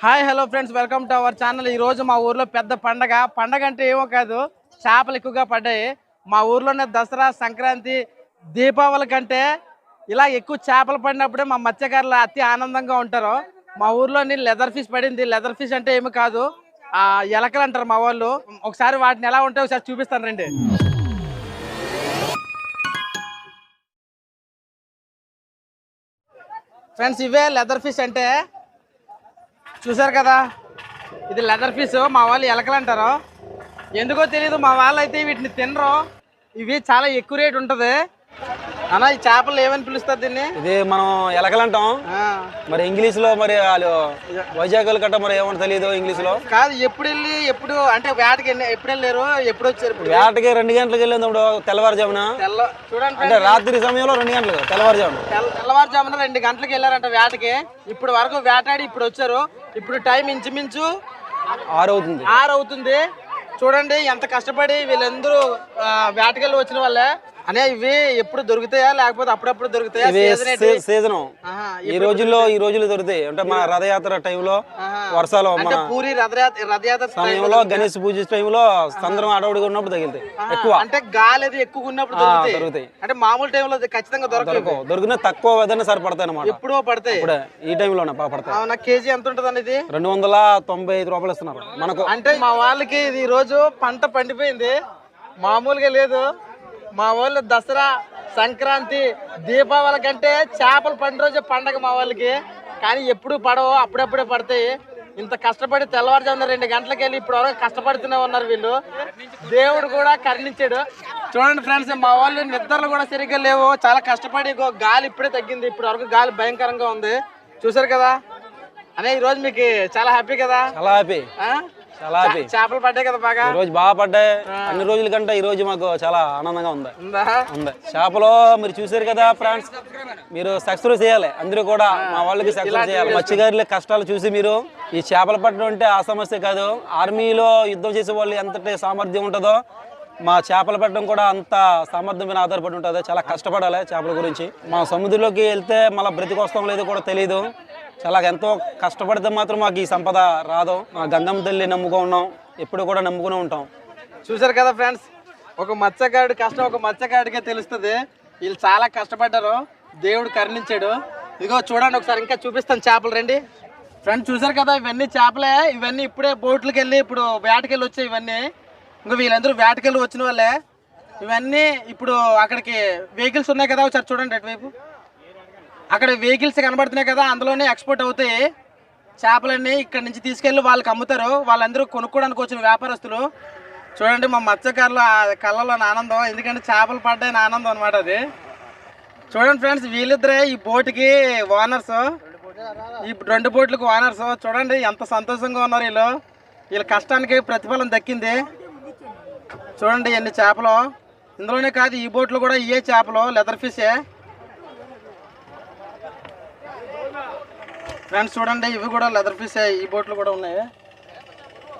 Hi hello friends welcome to our channel. ఈ రోజు మా ఊర్లో పెద్ద పండగ. పండగ అంటే ఏమో కాదు చేపలు ఎక్కువగా పడ్డాయి. మా ఊర్లోనే దసరా సంక్రాంతి దీపావళి కంటే ఇలా ఎక్కువ చేపలు పడినప్పుడే మా మత్స్యకారులు అతి ఆనందంగా ఉంటారు. మా ఊర్లోని లెదర్ ఫిష్ పడింది. లెదర్ ఫిష్ అంటే ఏమి కాదు ఆ ఎలకలు అంటారు మా వాళ్ళు. ఒకసారి వాటిని ఎలా ఉంటాయో ఒకసారి చూపిస్తాను రండి. ఫ్రెండ్స్ ఇవే లెదర్ ఫిష్ అంటే చూసారు కదా? ఇది లెదర్ ఫిష్ మా వాళ్ళు ఎలకలు అంటారు ఎందుకో తెలియదు మా వాళ్ళు అయితే వీటిని తినరు. ఇవి చాలా ఎక్కువ రేట్ ఉంటుంది. అన్న ఈ చేపలు ఏమని పిలుస్తారు దీన్ని? ఇది మనం ఎలకలంటాం. మరి ఇంగ్లీష్లో మరి వాళ్ళు వైజాగ్ గట్ట మరి ఏమో తెలియదు ఇంగ్లీష్లో కాదు ఎప్పుడు వెళ్ళి ఎప్పుడు అంటే వేటకి ఎప్పుడు వెళ్ళారు? ఎప్పుడు వచ్చారు ఇప్పుడు? వేటకి రెండు గంటలకు వెళ్ళినప్పుడు తెల్లవారుజామున? తెల్ల చూడండి అంటే రాత్రి సమయంలో రెండు గంటలకు తెల్లవారుజామున. తెల్ల- తెల్లవారుజామున రెండు గంటలకు వెళ్ళారంట వేటకి. ఇప్పుడు వరకు వేటాడి ఇప్పుడు వచ్చారు. ఇప్పుడు టైం ఇంచుమించు ఆరు అవుతుంది ఆరు అవుతుంది చూడండి ఎంత కష్టపడి వీళ్ళందరూ వేటకెళ్ళి వచ్చిన వాళ్ళే. అనే ఇవి ఎప్పుడు దొరుకుతాయా? లేకపోతే అప్పుడప్పుడు దొరుకుతాయా? ఇవి సీజన్ ఈ రోజుల్లో ఈ రోజులు దొరుకుతాయి. అంటే మన రథయాత్ర టైంలో. వర్షాలు మన పూరి రథయాత్ర రథయాత్ర సమయంలో గణేష్ పూజ టైంలో సందర్భం అడవుడిగా ఉన్నప్పుడు తగిలితాయి ఎక్కువ. అంటే గాలి అది ఎక్కువ ఉన్నప్పుడు దొరుకుతాయి? అంటే మామూలు టైంలో ఖచ్చితంగా దొరకవు దొరకవు. దొరికిన తక్కువ ఏదైనా సరిపడతాయి అనమాట ఎప్పుడో పడతాయి. ఇప్పుడే ఈ బాగా పడతాయి. కేజీ ఎంత ఉంటుంది ఇది? రెండు వందల తొంభై ఐదు రూపాయలు ఇస్తున్నారు. మనకు అంటే మా వాళ్ళకి ఇది ఈ రోజు పంట పండిపోయింది. మామూలుగా లేదు. మా వాళ్ళు దసరా సంక్రాంతి దీపావళి కంటే చేపలు పండి రోజు పండగ మా వాళ్ళకి కానీ ఎప్పుడు పడవు అప్పుడప్పుడే పడతాయి. ఇంత కష్టపడి తెల్లవారుజామున రెండు గంటలకు వెళ్ళి ఇప్పుడు వరకు కష్టపడుతూనే ఉన్నారు వీళ్ళు. దేవుడు కూడా కరుణించాడు. చూడండి ఫ్రెండ్స్ మా వాళ్ళు నిద్రలు కూడా సరిగ్గా లేవు. చాలా కష్టపడి గాలి ఇప్పుడే తగ్గింది. ఇప్పుడు వరకు గాలి భయంకరంగా ఉంది. చూసారు కదా? అనే ఈ రోజు మీకు చాలా హ్యాపీ కదా? చాలా హ్యాపీ. చేపలు పడ్డాయి కదా బాగా? ఈ రోజు బాగా పడ్డాయి. అన్ని రోజుల కంటే ఈ రోజు మాకు చాలా ఆనందంగా ఉంది. ఉందా? ఉంది. చేపలో మీరు చూసారు కదా ఫ్రెండ్స్ మీరు సక్సెస్ చేయాలి. అందరూ కూడా మా వాళ్ళకి సక్సెస్ చేయాలి. మత్స్యకారుల కష్టాలు చూసి మీరు ఈ చేపలు పట్టడం అంటే ఆ సమస్య కాదు. ఆర్మీలో యుద్ధం చేసే వాళ్ళు ఎంతటి సామర్థ్యం ఉంటుందో మా చేపలు పట్టడం కూడా అంత సామర్థ్యం మీద ఆధారపడి ఉంటుంది చాలా కష్టపడాలి చేపల గురించి. మా సముద్రంలోకి వెళ్తే మళ్ళీ బ్రతికొస్తాం లేదో కూడా తెలియదు చాలా ఎంతో కష్టపడితే మాత్రం మాకు ఈ సంపద రాదు. మా గంధం తల్లి నమ్ముకో ఉన్నాం. ఎప్పుడు కూడా నమ్ముకునే ఉంటాం. చూసారు కదా ఫ్రెండ్స్? ఒక మత్స్యకారుడి కష్టం ఒక మత్స్యకారుడికే తెలుస్తుంది. వీళ్ళు చాలా కష్టపడ్డారు. దేవుడు కరుణించాడు. ఇదిగో చూడండి ఒకసారి ఇంకా చూపిస్తాను చేపలు రండి. ఫ్రెండ్స్ చూసారు కదా ఇవన్నీ చేపలే. ఇవన్నీ ఇప్పుడే బోట్లకి వెళ్ళి ఇప్పుడు వేటకెళ్ళి వచ్చాయి ఇవన్నీ. ఇంకా వీళ్ళందరూ వేటకెళ్ళి వచ్చిన వాళ్ళే. ఇవన్నీ ఇప్పుడు అక్కడికి వెహికల్స్ ఉన్నాయి కదా ఒకసారి చూడండి అటువైపు. అక్కడ వెహికల్స్ కనబడుతున్నాయి కదా అందులోనే ఎక్స్పోర్ట్ అవుతాయి. చేపలన్నీ ఇక్కడ నుంచి తీసుకెళ్ళి వాళ్ళకి అమ్ముతారు. వాళ్ళందరూ కొనుక్కోవడానికి వచ్చిన వ్యాపారస్తులు. చూడండి మా మత్స్యకారుల కళ్ళలో ఆనందం. ఎందుకంటే చేపలు పడ్డాయని ఆనందం అనమాట అది. చూడండి ఫ్రెండ్స్ వీళ్ళిద్దరే ఈ బోటుకి ఓనర్స్ ఈ రెండు బోట్లకు ఓనర్స్ చూడండి ఎంత సంతోషంగా ఉన్నారు వీళ్ళు. వీళ్ళ కష్టానికి ప్రతిఫలం దక్కింది. చూడండి ఎన్ని చేపలు. ఇందులోనే కాదు ఈ బోట్లో కూడా ఇవే చేపలు లెదర్ ఫిషే ఫ్రెండ్స్ చూడండి ఇవి కూడా లెదర్ పీస్ ఈ బోట్లు కూడా ఉన్నాయి.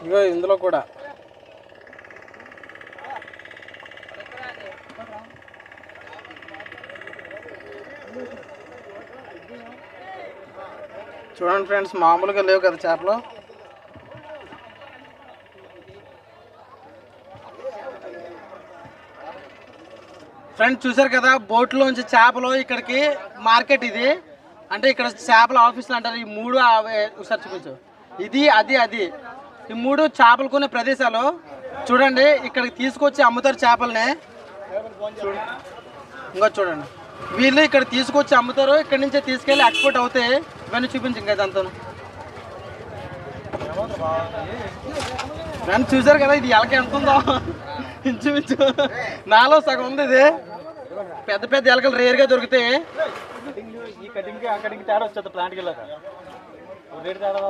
ఇగో ఇందులో కూడా. చూడండి ఫ్రెండ్స్ మామూలుగా లేవు కదా చేపలు. ఫ్రెండ్స్ చూసారు కదా బోట్లోంచి చేపలు ఇక్కడికి మార్కెట్ ఇది. అంటే ఇక్కడ చేపల ఆఫీసులు అంటారు. ఈ మూడు అవే- ఒకసారి చూపించు. ఇది అది అది. ఈ మూడు చేపలు కొనే ప్రదేశాలు. చూడండి ఇక్కడికి తీసుకొచ్చి అమ్ముతారు చేపల్ని. ఇంకా చూడండి. వీళ్ళు ఇక్కడ తీసుకొచ్చి అమ్ముతారు. ఇక్కడ నుంచే తీసుకెళ్ళి ఎక్స్పోర్ట్ అవుతాయి. ఇవన్నీ చూపించు ఇంకా ఇదంతా నన్ను చూసారు కదా ఇది ఎలక ఎంత ఉందో. ఇంచుమించు నాలో సగం ఉంది ఇది. పెద్ద పెద్ద ఎలకలు రేర్గా దొరుకుతాయి. ఈ కటింగ్ ఆ కటింగ్ తేడా వచ్చేది ప్లాంట్కి వెళ్ళాక తేడా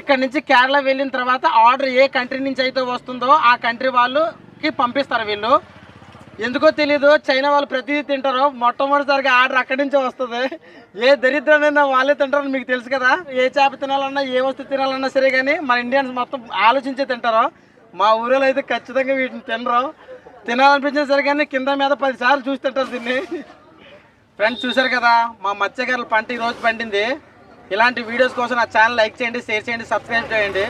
ఇక్కడ నుంచి కేరళ వెళ్ళిన తర్వాత ఆర్డర్ ఏ కంట్రీ నుంచి అయితే వస్తుందో ఆ కంట్రీ వాళ్ళకి పంపిస్తారు వీళ్ళు. ఎందుకో తెలీదు చైనా వాళ్ళు ప్రతిదీ తింటారు. మొట్టమొదటిసారిగా ఆర్డర్ అక్కడి నుంచే వస్తుంది. ఏ దరిద్రమైనా వాళ్ళే తింటారని మీకు తెలుసు కదా. ఏ చేప తినాలన్నా ఏ వస్తువు తినాలన్నా సరే కానీ మన ఇండియన్స్ మొత్తం ఆలోచించే తింటారు. మా ఊరిలో అయితే ఖచ్చితంగా వీటిని తినరు. తినాలనిపించిన సరే కానీ కింద మీద పది సార్లు చూసి తింటారు దీన్ని. ఫ్రెండ్స్ చూశారు కదా మా మత్స్యకారుల పంట ఈరోజు పండింది. ఇలాంటి వీడియోస్ కోసం నా ఛానల్ లైక్ చేయండి షేర్ చేయండి సబ్స్క్రైబ్ చేయండి.